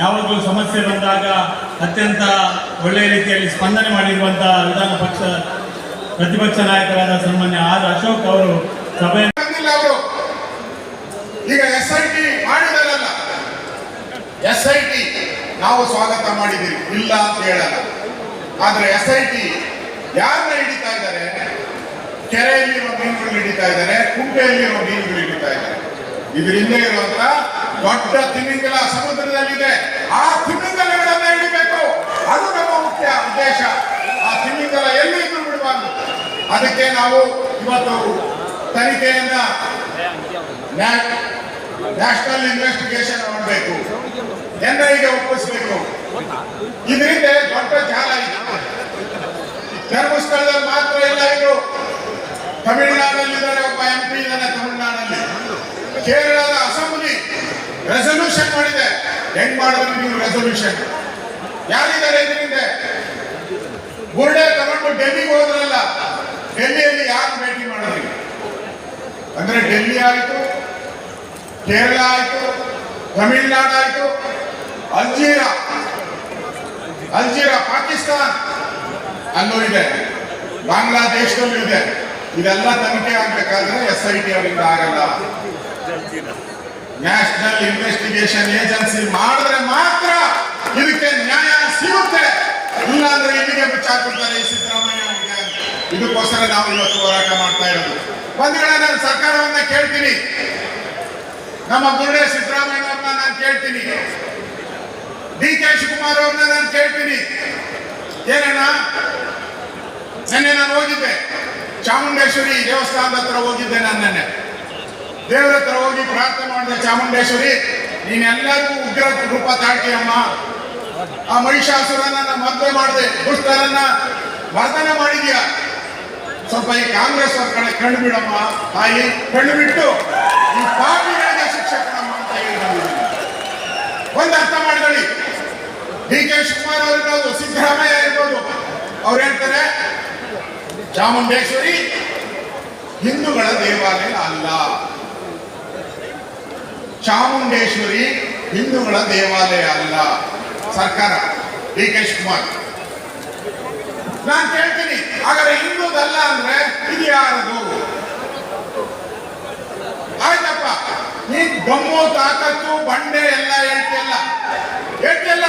ಯಾವಾಗಲೂ ಸಮಸ್ಯೆ ಬಂದಾಗ ಅತ್ಯಂತ ಒಳ್ಳೆಯ ರೀತಿಯಲ್ಲಿ ಸ್ಪಂದನೆ ಮಾಡಿರುವಂತಹ ವಿಧಾನ ಪಕ್ಷ, ಪ್ರತಿಪಕ್ಷ ನಾಯಕರಾದ ಸನ್ಮಾನ್ಯ ಆರ್ ಅಶೋಕ್ ಅವರು ಸಭೆ ಈಗ S I T S I T ನಾವು ಸ್ವಾಗತ ಮಾಡಿದ್ದೀವಿ. ಇಲ್ಲ ಅಂತ ಹೇಳಲ್ಲ. ಆದ್ರೆ ಎಸ್ ಐ ಟಿ ಯಾರನ್ನ ಹಿಡಿತಾ ಇದ್ದಾರೆ? ಕೆರೆಯಲ್ಲಿರುವ ಮೀನುಗಳು ಹಿಡಿತಾ ಇದ್ದಾರೆ, ಕುಂಟೆಯಲ್ಲಿರುವ ಮೀನುಗಳು ಹಿಡಿತಾ ಇದ್ದಾರೆ. ಇದರಿಂದ ಇರುವಂತ ದೊಡ್ಡ ತಿಮಿಂಗಲ ಸಮುದ್ರದಲ್ಲಿದೆ. ಆ ತಿಮಿಂಗಲಗಳನ್ನ ಹಿಡಿಬೇಕು ಅದು ನಮ್ಮ ಮುಖ್ಯ ಉದ್ದೇಶ. ಆ ತಿಮಿಂಗಲ ಎಲ್ಲಿ ಇದ್ರು ಬಿಡಬಾರ್ದು. ಅದಕ್ಕೆ ನಾವು ಇವತ್ತು ತನಿಖೆಯನ್ನ ನ್ಯಾಷನಲ್ ಇನ್ವೆಸ್ಟಿಗೇಷನ್ ಮಾಡಬೇಕು. ಎನ್ಐಗೆ ಒಪ್ಪಿಸಬೇಕು ಇದರಿಂದ ದೊಡ್ಡ ಜಾಲ ಇದೆ ಧರ್ಮಸ್ಥಳದಲ್ಲಿ ಮಾತ್ರ ಇಲ್ಲ ಇದು ತಮಿಳುನಾಡಲ್ಲಿದ್ದಾರೆ ಒಬ್ಬ ಎಂ ಪಿ ಇದ್ದಾನೆ ತಮಿಳುನಾಡಲ್ಲಿ ಕೇರಳದ ಅಸೆಂಬ್ಲಿ ರೆಸಲ್ಯೂಷನ್ ಮಾಡಿದೆ ಹೆಂಗ್ ಮಾಡಿದ್ರು ನೀವು ರೆಸೊಲ್ಯೂಷನ್ ಯಾರಿದ್ದಾರೆ ಇದರಿಂದ ಗುರುಡೆ ತಗೊಂಡು ಡೆಲ್ಲಿಗೆ ಹೋದ್ರಲ್ಲ, ಡೆಲ್ಲಿಯಲ್ಲಿ ಯಾರು ಭೇಟಿ ಮಾಡಿದ್ರಿ ಅಂದ್ರೆ ಡೆಲ್ಲಿ ಆಯಿತು, ಕೇರಳ ಆಯಿತು, ತಮಿಳುನಾಡು ಆಯಿತು, ಅಲ್ಜೀರಾ ಅಲ್ಜೀರಾ, ಪಾಕಿಸ್ತಾನ್ ಅಲ್ಲೂ ಇದೆ, ಬಾಂಗ್ಲಾದೇಶದಲ್ಲೂ ಇದೆ. ಇದೆಲ್ಲ ತನಿಖೆ ಆಗ್ಬೇಕಾದ್ರೆ ಎಸ್ ಐ ಟಿ ಅವರಿಂದ ಆಗಲ್ಲ. ನ್ಯಾಷನಲ್ ಇನ್ವೆಸ್ಟಿಗೇಷನ್ ಏಜೆನ್ಸಿ ಮಾಡಿದ್ರೆ ಮಾತ್ರ ಇದಕ್ಕೆ ನ್ಯಾಯ ಸಿಗುತ್ತೆ. ಇಲ್ಲಾಂದ್ರೆ ಇಲ್ಲಿಗೆ ಬಿಚ್ಚಾಕ್ಬಿಡ್ತಾರೆ ಈ ಸಿದ್ದರಾಮಯ್ಯ ಇದಕ್ಕೋಸ್ಕರ ನಾವು ಇವತ್ತು ಹೋರಾಟ ಮಾಡ್ತಾ ಇರೋದು. ಒಂದ್ ನಾನು ಸರ್ಕಾರವನ್ನ ಕೇಳ್ತೀನಿ. ನಮ್ಮ ಗುರುಡೆ ಸಿದ್ದರಾಮಯ್ಯ ಅವ್ರನ್ನ ನಾನು ಕೇಳ್ತೀನಿ. ಡಿ ಕೆ ಶಿವಕುಮಾರ್ ಅವ್ರನ್ನ ನಾನು ಕೇಳ್ತೀನಿ. ಏನಣ್ಣ? ನಿನ್ನೆ ನಾನು ಹೋಗಿದ್ದೆ. ಚಾಮುಂಡೇಶ್ವರಿ ದೇವಸ್ಥಾನದ ಹತ್ರ ಹೋಗಿದ್ದೆ ನಾನು ನೆನ್ನೆ. ದೇವರ ಹತ್ರ ಹೋಗಿ ಪ್ರಾರ್ಥನೆ ಮಾಡಿದೆ, ಚಾಮುಂಡೇಶ್ವರಿ, ನೀನೆಲ್ಲರಿಗೂ ಉಗ್ರ ರೂಪ ತಾಳ್ತೀಯಮ್ಮ ಆ ಮಹಿಷಾಸುರನ ಮದುವೆ ಮಾಡಿದೆ. ದುಷ್ಟರನ್ನ ವರ್ಧನೆ ಮಾಡಿದ್ಯಾ? ಸ್ವಲ್ಪ ಈ ಕಾಂಗ್ರೆಸ್ ಅವ್ರ ಕಡೆ ಕಣ್ಣು ಬಿಡಮ್ಮ. ತಾಯಿ, ಕಣ್ಣು ಬಿಟ್ಟು ಈ ಪಾಪಿಗಳಿಗೆ ಶಿಕ್ಷೆ ಅಂತ ಹೇಳಿ ಬಂದಿದ್ದೀನಿ. ಒಂದು ಅರ್ಥ ಮಾಡ್ಕೊಳ್ಳಿ. ಡಿ ಕೆ ಶಿವಕುಮಾರ್ ಅವರು ಇರ್ಬೋದು, ಸಿದ್ದರಾಮಯ್ಯ ಇರ್ಬೋದು, ಅವ್ರು ಹೇಳ್ತಾರೆ, ಚಾಮುಂಡೇಶ್ವರಿ ಹಿಂದೂಗಳ ದೇವಾಲಯ ಅಲ್ಲ. ಚಾಮುಂಡೇಶ್ವರಿ ಹಿಂದೂಗಳ ದೇವಾಲಯ ಅಲ್ಲ. ಸರ್ಕಾರ ಡಿ ಕೆ ಶಿವಕುಮಾರ್. ನಾನು ಕೇಳ್ತೀನಿ, ಹಾಗಾದ್ರೆ ಹಿಂದೂದಲ್ಲ ಅಂದ್ರೆ ಇದು ಯಾರದು? ಆಯ್ತಪ್ಪ ನೀ ಬೊಮ್ಮು ತಾಕತ್ತು, ಬಂಡೆ ಎಲ್ಲ ಹೇಳ್ತಿಲ್ಲ ಹೇಳ್ತಿಲ್ಲ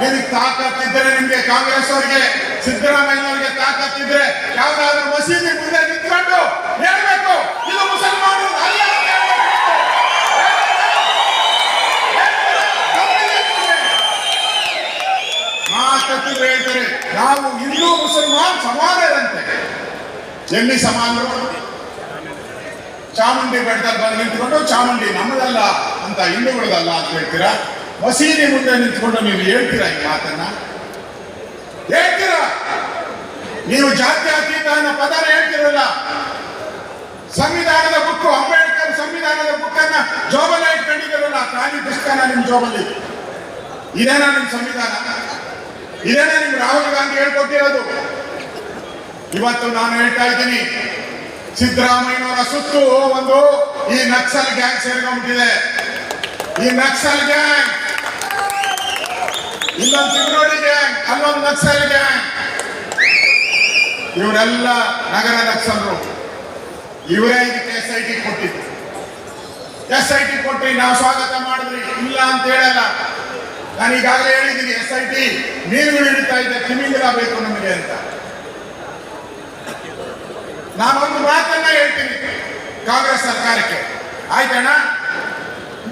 ನಿನಗೆ ತಾಕತ್ತಿದ್ರೆ ನಿಮ್ಗೆ ಕಾಂಗ್ರೆಸ್ ಅವರಿಗೆ ಸಿದ್ದರಾಮಯ್ಯನವರಿಗೆ ತಾಕತ್ತಿದ್ರೆ ಯಾವ್ದಾದ್ರು ಮಸೀದಿ ಮುಂದೆ ನಿಂತ್ಕೊಂಡು ಹೇಳ್ಬೇಕು ಇದು ಮುಸಲ್ಮಾನರು ಅಲ್ಲ ಅಂತ ಹೇಳ್ಬೇಕು. ಮಾತತ್ತಿದ್ರೆ ಹೇಳ್ತಾರೆ ನಾವು ಹಿಂದೂ ಮುಸಲ್ಮಾನ್ ಸಮಾನರಂತೆ ಎಲ್ಲಿ ಸಮಾನರು? ಚಾಮುಂಡಿ ಬೆಟ್ಟದಲ್ಲಿ ಬಂದು ನಿಂತ್ಕೊಂಡು ಚಾಮುಂಡಿ ನಮ್ಮದಲ್ಲ ಅಂತ ಹಿಂದೂಗಳದಲ್ಲ ಅಂತ ಹೇಳ್ತೀರಾ? ಮಸೀದಿ ಮುಂದೆ ನಿಂತ್ಕೊಂಡು ನೀವು ಹೇಳ್ತೀರಾ ಈ ಮಾತನ್ನ? ಹೇಳ್ತೀರಾ? ನೀವು ಜಾತ್ಯತೀತ ಅನ್ನೋ ಪದನ ಹೇಳ್ತಿರಲ್ಲ. ಸಂವಿಧಾನದ ಬುಕ್ಕು, ಅಂಬೇಡ್ಕರ್ ಸಂವಿಧಾನದ ಬುಕ್ಕನ್ನ ಜೋಬಲ ಇಟ್ಕೊಂಡಿದ್ದೀರಲ್ಲ, ಖಾಲಿ ಪುಸ್ತಕನ ನಿಮ್ ಜೋಬಲ್ಲಿ ಇದೇನಾ ನಿಮ್ ಸಂವಿಧಾನ? ಇದೇನಾ ನಿಮ್ ರಾಹುಲ್ ಗಾಂಧಿ ಹೇಳ್ಕೊಟ್ಟಿರೋದು? ಇವತ್ತು ನಾನು ಹೇಳ್ತಾ ಇದ್ದೀನಿ, ಸಿದ್ದರಾಮಯ್ಯನವರ ಸುತ್ತು ಒಂದು ಈ ನಕ್ಸಲ್ ಗ್ಯಾಂಗ್ ಸೇರ್ಕೊಂಡ್ಬಿಟ್ಟಿದೆ. ಈ ನಕ್ಸಲ್ ಗ್ಯಾಂಗ್ ಇಲ್ಲೊಂದು ಚಿಂಗ್ರೋಡಿ ಗ್ಯಾಂಗ್ ಅಲ್ಲೊಂದು ನಕ್ಸಲ್ ಗ್ಯಾಂಗ್ ಇವರೆಲ್ಲ ನಗರ ನಕ್ಸಲ್ರು. ಇವರೇ ಇದಕ್ಕೆ ಎಸ್ ಐ ಟಿ ಕೊಟ್ಟಿದ್ರು ಎಸ್ ಐ ಟಿ ಕೊಟ್ಟಿ ನಾವು ಸ್ವಾಗತ ಮಾಡಿದ್ರಿ. ಇಲ್ಲ ಅಂತ ಹೇಳಲ್ಲ. ನಾನು ಈಗಾಗಲೇ ಹೇಳಿದ್ದೀನಿ ಎಸ್ ಐ ಟಿ ನೀರು ಹಿಡಿತಾ ಇದೆ ತಿಮಿಂಗಲ ಬೇಕು ನಮಗೆ ಅಂತ. ನಾನೊಂದು ಮಾತನ್ನ ಹೇಳ್ತೀನಿ ಕಾಂಗ್ರೆಸ್ ಸರ್ಕಾರಕ್ಕೆ. ಆಯ್ತಣ್ಣ?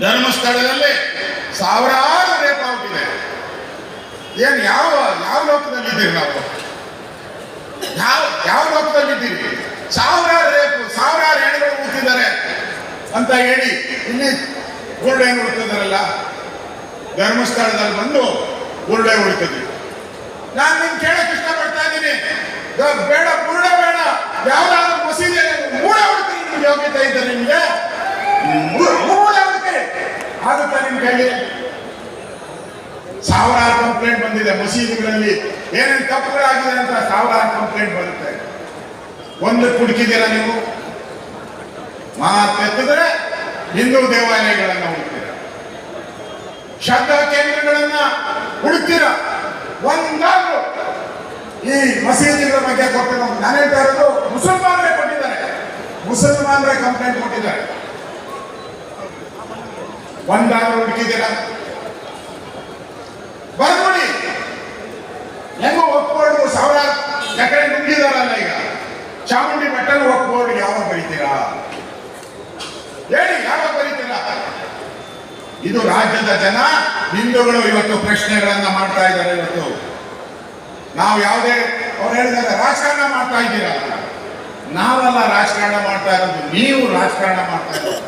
ಧರ್ಮಸ್ಥಳದಲ್ಲಿ ಸಾವಿರಾರು ರೇಪ್ ಆಗ್ಬಿಟ್ಟಿದೆ. ಏನು ಯಾವ ಯಾವ ಲೋಕದಲ್ಲಿದ್ದೀರಿ ನಾವು? ಯಾವ ಯಾವ ಲೋಕದಲ್ಲಿದ್ದೀರಿ? ಸಾವಿರಾರು ರೇಪು ಸಾವಿರಾರು ಹೆಣ್ಣುಗಳು ಹುಟ್ಟಿದ್ದಾರೆ ಅಂತ ಹೇಳಿ ಇಲ್ಲಿ ಗುರುಡೆ ಹುಡ್ತಿದಾರಲ್ಲ ಧರ್ಮಸ್ಥಳದಲ್ಲಿ ಬಂದು ಗುರುಡೆ ಉಳ್ತಿದ್ವಿ ನಾನು ನಿಮ್ಗೆ ಕೇಳಕ್ಕೆ ಇಷ್ಟಪಡ್ತಾ ಇದ್ದೀನಿ. ಬೇಡ ಬೇಡ ಯಾವ್ದಾದ್ರು ಮಸೀದಿಯಲ್ಲಿ ಮೂಡ ಹುಡುಕಿ ನಿಮ್ಗೆ ಯೋಗ್ಯತೆ ಇದೆ ನಿಮ್ಗೆ? ಮೂಳೆ ಹುಡುಕಿ. ಆಗುತ್ತಾ ನಿಮ್ ಕೈಗೆ ಸಾವಿರಾರು ಕಂಪ್ಲೇಂಟ್ ಬಂದಿದೆ. ಮಸೀದಿಗಳಲ್ಲಿ ಏನೇನು ತಪ್ಪುಗಳಾಗಿದೆ ಅಂತ ಸಾವಿರಾರು ಕಂಪ್ಲೇಂಟ್ ಬರುತ್ತೆ. ಒಂದು ಕುಡುಕಿದ್ದೀರಾ ನೀವು? ಮಾತೆತ್ತಿದ್ರೆ ಹಿಂದೂ ದೇವಾಲಯಗಳನ್ನು ಹುಡುಕ್ತೀರ? ಶ್ರದ್ಧಾ ಕೇಂದ್ರಗಳನ್ನ ಹುಡುಕ್ತೀರ? ಒಂದಾದ್ರು ಈ ಮಸೀದಿಗಳ ಬಗ್ಗೆ ಕೊಟ್ಟಿರೋ ನಾನು ಇರೋದು ಮುಸಲ್ಮಾನರೇ ಕೊಟ್ಟಿದ್ದಾರೆ. ಮುಸಲ್ಮಾನರೇ ಕಂಪ್ಲೇಂಟ್ ಕೊಟ್ಟಿದ್ದಾರೆ. ಒಂದಾದ್ರು ಹುಡುಕಿದ್ದೀರಾ ಬರ್ಕೊಡಿ ಹೆಂಗೋ ಒಪ್ಕೊಂಡು ಸಾವಿರ ಎಕರೆ ನುಗ್ಗಿದಾರಲ್ಲ ಈಗ. ಚಾಮುಂಡಿ ಬೆಟ್ಟನ ಒಪ್ಕೊಂಡು ಯಾವಾಗ ಬರೀತೀರಾ? ಹೇಳಿ, ಯಾವಾಗ ಬರೀತೀರಾ? ಇದು ರಾಜ್ಯದ ಜನ, ಹಿಂದೂಗಳು ಇವತ್ತು ಪ್ರಶ್ನೆಗಳನ್ನ ಮಾಡ್ತಾ ಇದ್ದಾರೆ ಇವತ್ತು. ನಾವು ಯಾವುದೇ, ಅವ್ರು ಹೇಳಿದಾಗ ರಾಜಕಾರಣ ಮಾಡ್ತಾ ಇದ್ದೀರಾ? ನಾವೆಲ್ಲ ರಾಜಕಾರಣ ಮಾಡ್ತಾ ಇರೋದು, ನೀವು ರಾಜಕಾರಣ ಮಾಡ್ತಾ ಇರೋದು.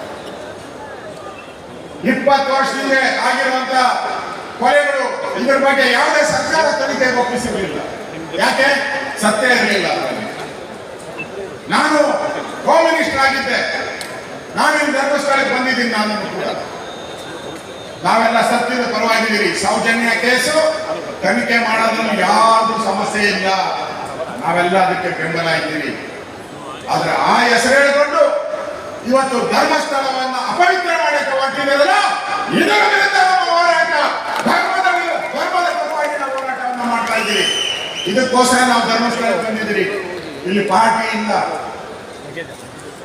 ಇಪ್ಪತ್ತು ವರ್ಷದಿಂದ ಆಗಿರುವಂತ ಕೊಲೆಗಳು ಇದ್ರ ಬಗ್ಗೆ ಯಾವುದೇ ಸರ್ಕಾರ ತನಿಖೆ ಒಪ್ಪಿಸಿರಲಿಲ್ಲ ಯಾಕೆ? ಸತ್ಯ ಇರಲಿಲ್ಲ ನಾನು ಹೋಮ್ ಮಿನಿಸ್ಟರ್ ಆಗಿದ್ದೆ. ನಾವಿಲ್ಲಿ ಧರ್ಮಸ್ಥಳಕ್ಕೆ ಬಂದಿದ್ದೀನಿ ನಾನು ಕೂಡ. ನಾವೆಲ್ಲ ಸತ್ಯದ ಪರವಾಗಿದ್ದೀರಿ. ಸೌಜನ್ಯ ಕೇಸು, ತನಿಖೆ ಮಾಡೋದ್ರಲ್ಲಿ ಯಾವುದು ಸಮಸ್ಯೆ ಇಲ್ಲ. ನಾವೆಲ್ಲ ಅದಕ್ಕೆ ಬೆಂಬಲ ಇದ್ದೀರಿ. ಆದ್ರೆ ಆ ಹೆಸರು ಹೇಳಿಕೊಂಡು ಇವತ್ತು ಧರ್ಮಸ್ಥಳವನ್ನು ಅಪವಿತ್ರ ಮಾಡಕ್ಕೆ ಹೊರಟಿದ್ದೀರಲ್ಲ ಇದರ ವಿರುದ್ಧ ನಮ್ಮ ಹೋರಾಟ ಧರ್ಮದ ಧರ್ಮದ ಪರವಾಗಿ ನಾವು ಹೋರಾಟವನ್ನು ಮಾಡ್ತಾ ಇದ್ದೀರಿ ಇದಕ್ಕೋಸ್ಕರ ನಾವು ಧರ್ಮಸ್ಥಳಕ್ಕೆ ಬಂದಿದ್ದೀರಿ. ಇಲ್ಲಿ ಪಾರ್ಟಿ ಇಲ್ಲ.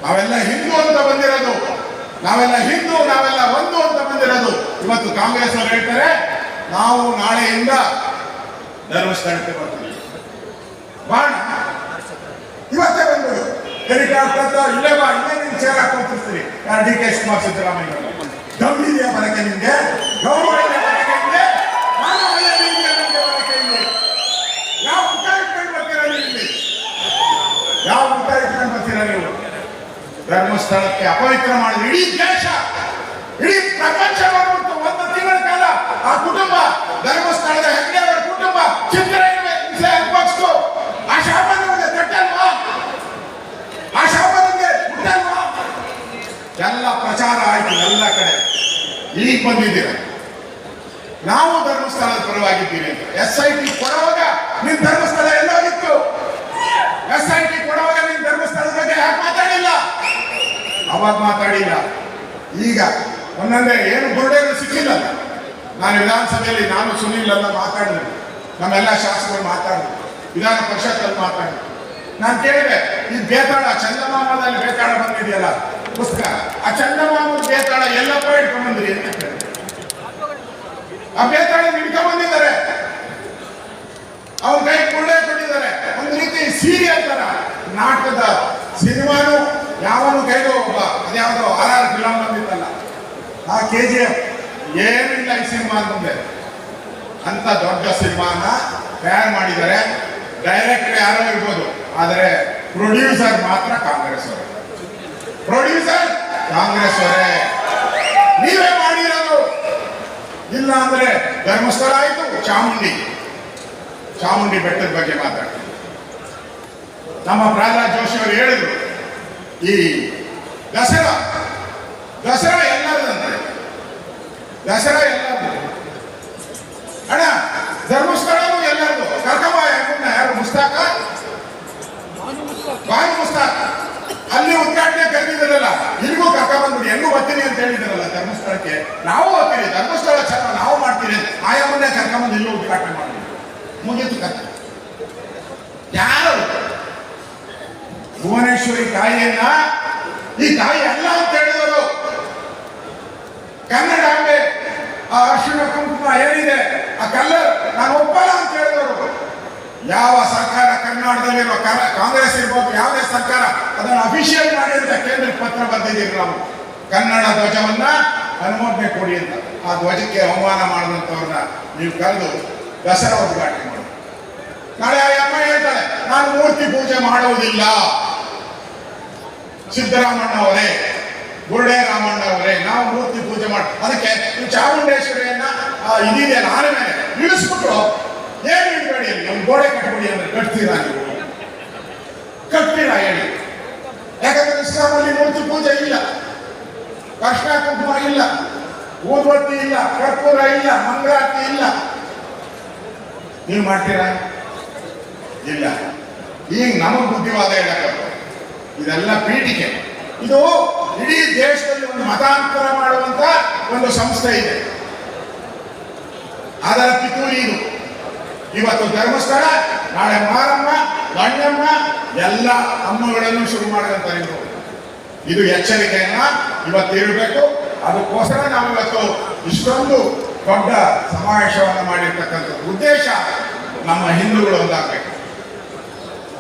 ನಾವೆಲ್ಲ ಹಿಂದೂ ಅಂತ ಬಂದಿರೋದು. ನಾವೆಲ್ಲ ಹಿಂದೂ, ನಾವೆಲ್ಲ ಒಂದು ಅಂತ ಬಂದಿರೋದು. ಇವತ್ತು ಕಾಂಗ್ರೆಸ್ ಅವರು ಹೇಳ್ತಾರೆ, ನಾವು ನಾಳೆಯಿಂದ ಧರ್ಮಸ್ಥಳಕ್ಕೆ ಬರ್ತೀವಿ ಬಾಣ ಇವತ್ತೇ ಬಂದ್ಬಿಡು ಹೆಲಿಕಾಪ್ಟರ್ ಇಲ್ಲೇ ಬಾ, ಇಲ್ಲೇ ನಿನ್ ಚೇರ್ ಹಾಕೊಂತಿರ್ತೀರಿ ಯಾರು ಡಿ ಕೆ ಶಿವಕುಮಾರ್ ಸಿದ್ದರಾಮಯ್ಯ. ದಮ್ ಇದೆಯಾ ಬರಕ್ಕೆ ನಿಮ್ಗೆ? ಯಾವ ಊಟ ಇಟ್ಕೊಂಡು ಬರ್ತೀರಾ ಇಟ್ಕೊಂಡು ನೀವು? ಧರ್ಮಸ್ಥಳಕ್ಕೆ ಅಪವಿತ್ರ ಮಾಡಿದ್ರೆ ಇಡೀ ದೇಶ ಇಡೀ ಪ್ರಪಂಚ ಬಂದ್ಬಿಟ್ಟು ಒಂದು ತಿಂಗಳ ಕಾಲ ಆ ಕುಟುಂಬ ಧರ್ಮಸ್ಥಳದ ಹೆಗ್ಡೆಯವರ ಕುಟುಂಬ ಚಿತ್ರಹಿಂಸೆ ಅನುಭವಿಸ್ತು ಆ ಶಾಪ ನಮಗೆ ತಟ್ಟಲ್ವಾ ಆ ಶಾಪ ನಮಗೆ ಮುಟ್ಟಲ್ವಾ ಎಲ್ಲ ಪ್ರಚಾರ ಆಯ್ತು ಎಲ್ಲ ಕಡೆ ಈಗ ಬಂದಿದ್ದೀರ? ನಾವು ಧರ್ಮಸ್ಥಳದ ಪರವಾಗಿದ್ದೀರಿ ಅಂತ. ಎಸ್ ಐ ಟಿ ಕೊಡುವಾಗ ನಿನ್ ಧರ್ಮಸ್ಥಳ ಎಲ್ಲೋಗಿತ್ತು. ಎಸ್ ಐ ಟಿ ಕೊಡುವಾಗ ನಿನ್ ಧರ್ಮಸ್ಥಳದ ಬಗ್ಗೆ ಯಾಕೆ ಮಾತಾಡಿಲ್ಲ? ಅವಾಗ ಮಾತಾಡಿಲ್ಲ. ಈಗ ಒಂದೊಂದೇ ಏನು ಬುರುಡೆಗಳು ಸಿಕ್ಕಿಲ್ಲ. ನಾನು ವಿಧಾನಸಭೆಯಲ್ಲಿ ನಾನು ಸುನಿಲ್ ಅಲ್ಲ ಮಾತಾಡಿದೆ. ನಮ್ಮೆಲ್ಲ ಶಾಸಕರು ಮಾತಾಡಿದ್ರು. ವಿಧಾನ ಪರಿಷತ್ತಲ್ಲಿ ಮಾತಾಡಿದ್ರು. ನಾನು ಕೇಳಿದೆ, ಈ ಬೇತಾಳ ಚಂದಮಾಮದಲ್ಲಿ ಬೇತಾಳ ಬಂದಿದೆಯಲ್ಲ ಪುಸ್ತಕ. ಆ ಚಂದಮಾಮ ಬೇತಾಳ ಎಲ್ಲಪ್ಪ ಇಟ್ಕೊಂಡ್ ಬಂದ್ರಿ ಅಂತ ಆ ಬೇತಾಳ ಹಿಡ್ಕೊಂಡ್ ಬಂದಿದ್ದಾರೆ. ಅವ್ರ ಕೈ ಕೊಳ್ಳೆ ಕೊಟ್ಟಿದ್ದಾರೆ. ಒಂದು ರೀತಿ ಸೀರಿಯಲ್ ತರ. ನಾಟಕದ ಸಿನಿಮಾನು ಯಾವನು ಕೈಗೂ ಒಬ್ಬ ಅದ್ಯಾವುದೋ ಆರ್ ಆರ್ ಫಿಲಂ ಬಂದಿತ್ತಲ್ಲ. ಆ ಕೆ ಜಿ ಎಫ್ ಏನಿಲ್ಲ ಈ ಸಿನಿಮಾ ಅಂತ ದೊಡ್ಡ ಸಿನಿಮಾನ ತಯಾರು ಮಾಡಿದ್ದಾರೆ. ಡೈರೆಕ್ಟರ್ ಯಾರೋ ಇರ್ಬೋದು. ಆದರೆ ಪ್ರೊಡ್ಯೂಸರ್ ಮಾತ್ರ ಕಾಂಗ್ರೆಸ್ ಅವರೇ ಪ್ರೊಡ್ಯೂಸರ್ ಕಾಂಗ್ರೆಸ್ ಅವರೇ ನೀವೇ ಮಾಡಿರೋದು. ಇಲ್ಲ ಅಂದ್ರೆ ಧರ್ಮಸ್ಥಳ ಆಯಿತು, ಚಾಮುಂಡಿ. ಚಾಮುಂಡಿ ಬೆಟ್ಟದ ಬಗ್ಗೆ ಮಾತಾಡ್ತೀನಿ. ನಮ್ಮ ಪ್ರಹ್ಲಾದ್ ಜೋಶಿ ಅವರು ಹೇಳಿದ್ರು, ಈ ದಸರಾ ದಸರಾ ಎಲ್ಲರದಂತೆ. ದಸರಾ ಎಲ್ಲರದು ಬಂದ್ಬಿಡಿ ಬರ್ತೀನಿ ಅಂತ ಹೇಳಿದ್ರಲ್ಲ ಧರ್ಮಸ್ಥಳಕ್ಕೆ, ನಾವು ಹೋಗ್ತೀವಿ ಧರ್ಮಸ್ಥಳ ನಾವು ಮಾಡ್ತೀವಿ. ಆಯಾಮನ್ನೇ ಕರ್ಕೊಂಬಂದು ಎಲ್ಲೋ ಉದ್ಘಾಟನೆ ಮಾಡ್ತೀವಿ. ಮುಗಿತು ಕಥೆ. ಯಾರು? ಭುವನೇಶ್ವರಿ ತಾಯಿಯನ್ನ? ಈ ತಾಯಿ ಅಲ್ಲ ಅಂತ ಹೇಳಿದರು ಕನ್ನಡಾಂಬೆ ಆ ಅರ್ಶಿಣ ಕುಂಕುಮ ಏನಿದೆ, ಆ ಕಲ್ಲರ್ ನಾನು ಒಪ್ಪಲ್ಲ ಅಂತ ಹೇಳಿದವರು. ಯಾವ ಸರ್ಕಾರ ಕರ್ನಾಟಕದಲ್ಲಿರುವ ಕರ- ಕಾಂಗ್ರೆಸ್ ಇರ್ಬೋದು, ಯಾವುದೇ ಸರ್ಕಾರ ಅದನ್ನು ಅಫಿಷಿಯಲ್ ಮಾಡಿ ಕೇಂದ್ರಕ್ಕೆ ಪತ್ರ ಬರ್ತಿದ್ದೀರಿ ನಾವು. ಕನ್ನಡ ಧ್ವಜವನ್ನ ಅನುಮೋದನೆ ಕೊಡಿ ಅಂತ. ಆ ಧ್ವಜಕ್ಕೆ ಅವಮಾನ ಮಾಡಿದಂಥವ್ರನ್ನ ನೀವು ಕರೆದು ದಸರಾ ಉದ್ಘಾಟನೆ ಮಾಡಿ. ನಾಳೆ ಆ ಅಮ್ಮ ಹೇಳ್ತಾಳೆ, ನಾನು ಮೂರ್ತಿ ಪೂಜೆ ಮಾಡುವುದಿಲ್ಲ. ಸಿದ್ದರಾಮಣ್ಣ ಅವರೇ ಗುರುಡೆ ರಾಮಣ್ಣ ಅವರೇ, ನಾವು ಮೂರ್ತಿ ಪೂಜೆ ಮಾಡಿ ಅದಕ್ಕೆ ನೀವು ಚಾಮುಂಡೇಶ್ವರಿಯನ್ನ ಇದೆಯಲ್ಲ ಆನೆ ಮೇಲೆ ಇಳಿಸ್ಬಿಟ್ಟು ಏನ್ ಇಡಬೇಡಿ ನಮ್ಮ ಗೋಡೆ ಕಟ್ಬಿಡಿ ಅಂದ್ರೆ ಕಟ್ತೀರಾ ನೀವು? ಕಟ್ತೀರಾ ಹೇಳಿ? ಯಾಕಂದ್ರೆ ಇಸ್ಲಾಮಲ್ಲಿ ಮೂರ್ತಿ ಪೂಜೆ ಇಲ್ಲ. ಕೃಷ್ಣ ಕುಂಕುಮ ಇಲ್ಲ ಊದ್ಬತ್ತಿ ಇಲ್ಲ, ಕರ್ಪೂರ ಇಲ್ಲ, ಮಂಗಳಾರತಿ ಇಲ್ಲ. ನೀವು ಮಾಡ್ತೀರಾ? ಇಲ್ಲ. ಈಗ ನಮಗೆ ಬುದ್ಧಿವಾದ ಹೇಳಕ್ಕೆ ಇದೆಲ್ಲ ಪೀಠಿಕೆ. ಇದು ಇಡೀ ದೇಶದಲ್ಲಿ ಒಂದು ಮತಾಂತರ ಮಾಡುವಂತ ಒಂದು ಸಂಸ್ಥೆ ಇದೆ. ಅದರ ಪಿತೂರಿ ಇದು. ಇವತ್ತು ಧರ್ಮಸ್ಥಳ, ನಾಳೆ ಮಾರಮ್ಮ ಬಣ್ಣಮ್ಮ ಎಲ್ಲ ಅಮ್ಮಗಳನ್ನು ಶುರು ಮಾಡಿದಂತ ಇವರು. ಇದು ಎಚ್ಚರಿಕೆಯನ್ನ ಇವತ್ತು ಇರಬೇಕು ಅದಕ್ಕೋಸ್ಕರ ನಾವು ಇವತ್ತು ಇಷ್ಟೊಂದು ದೊಡ್ಡ ಸಮಾವೇಶವನ್ನು ಮಾಡಿರ್ತಕ್ಕಂಥ ಉದ್ದೇಶ ನಮ್ಮ ಹಿಂದೂಗಳು ಒಂದಾಗಬೇಕು.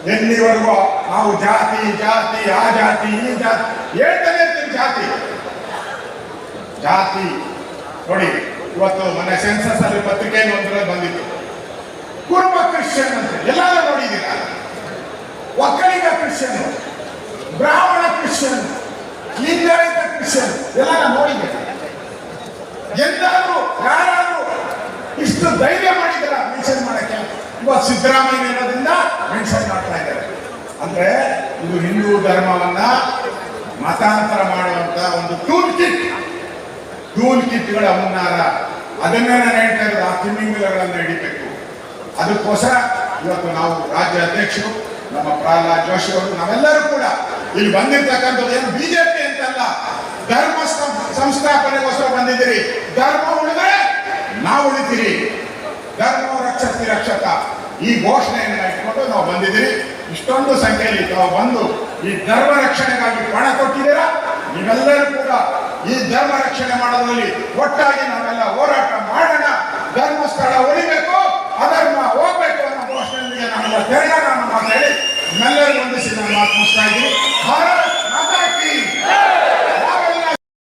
ಎಲ್ಲಿವರೆಗೂ ನಾವು ಜಾತಿ ಜಾತಿ, ಆ ಜಾತಿ, ಈ ಜಾತಿ ಹೇಳ್ತಾನೆ ಇರ್ತೀವಿ ಜಾತಿ. ಜಾತಿ, ನೋಡಿ, ಇವತ್ತು ಮನೆ ಸೆನ್ಸಸ್ ಅಲ್ಲಿ ಪತ್ರಿಕೆಯಲ್ಲಿ ಒಂದರಲ್ಲಿ ಬಂದಿತ್ತು. ಕುರುಬ ಕ್ರಿಶ್ಚಿಯನ್ ಅಂತ. ಎಲ್ಲರೂ ನೋಡಿದ್ದೀರಾ ಒಕ್ಕಲಿಗ ಕ್ರಿಶ್ಚಿಯನ್ ಬ್ರಾಹ್ಮಣ ಕ್ರಿಶ್ಚಿಯನ್ ಲಿಂಗಾಯತ ಕ್ರಿಶ್ಚಿಯನ್ ಎಲ್ಲ ನೋಡಿದ್ದೀರಾ ಎಲ್ಲಾದ್ರೂ ಯಾರಾದ್ರೂ ಇಷ್ಟು ಧೈರ್ಯ ಮಾಡಿದ್ರ ಮೆನ್ಷನ್ ಮಾಡಕ್ಕೆ ಇವತ್ತು ಸಿದ್ದರಾಮಯ್ಯ ಇರೋದ್ರಿಂದ ಮೆನ್ಷನ್ ಮಾಡ್ತಾ ಇದ್ದಾರೆ. ಅಂದ್ರೆ ಇದು ಹಿಂದೂ ಧರ್ಮವನ್ನ ಮತಾಂತರ ಮಾಡುವಂತ ಒಂದು ಟೂಲ್ ಕಿಟ್ ಟೂಲ್ ಕಿಟ್ಗಳ ಮುನ್ನಾರ. ಅದನ್ನೇ ನಾನು ಹೇಳ್ತಾ ಇರೋದು, ಆ ತಿಮ್ಮಿಂಗಲಗಳನ್ನು ಹಿಡಿಬೇಕು. ಅದಕ್ಕೋಸ್ಕರ ಇವತ್ತು ನಾವು ರಾಜ್ಯ ಅಧ್ಯಕ್ಷರು, ನಮ್ಮ ಪ್ರಹ್ಲಾದ್ ಜೋಶಿ ಅವರು, ನಾವೆಲ್ಲರೂ ಕೂಡ ಇಲ್ಲಿ ಬಂದಿರ್ತಕ್ಕಂಥದ್ದು ಏನು ಬಿಜೆಪಿ ಅಂತಲ್ಲ, ಧರ್ಮ ಸಂಸ್ಥಾಪನೆಗೋಸ್ಕರ ಬಂದಿದ್ದೀರಿ. ಧರ್ಮ ಉಳಿದ್ರೆ ನಾವು ಉಳಿತೀರಿ. ಧರ್ಮ ರಕ್ಷತಿ ರಕ್ಷಕ. ಈ ಘೋಷಣೆಯನ್ನು ಇಟ್ಕೊಂಡು ನಾವು ಬಂದಿದ್ದೀರಿ. ಇಷ್ಟೊಂದು ಸಂಖ್ಯೆಯಲ್ಲಿ ತಾವು ಬಂದು ಈ ಧರ್ಮ ರಕ್ಷಣೆಗಾಗಿ ಪಣ ಕೊಟ್ಟಿದ್ದೀರಾ? ನೀವೆಲ್ಲರೂ ಕೂಡ ಈ ಧರ್ಮ ರಕ್ಷಣೆ ಮಾಡೋದ್ರಲ್ಲಿ ಒಟ್ಟಾಗಿ ನಾವೆಲ್ಲ ಹೋರಾಟ ಮಾಡೋಣ. ಧರ್ಮಸ್ಥಳ ಉಳಿಬೇಕು ಅಧರ್ಮ ಹೋಗ್ಬೇಕು ಅನ್ನೋ ಘೋಷಣೆಯೊಂದಿಗೆ ನಾವೆಲ್ಲ ತೆರಳೋಣ ಅನ್ನೋ ಮಾತಾಡಿ ನಮ್ಮೆಲ್ಲರೂ ಹೊಂದಿಸಿ ನಾನು ಮಾತು ಮುಗಿಸ್ತಾ ಇದ್ದೀನಿ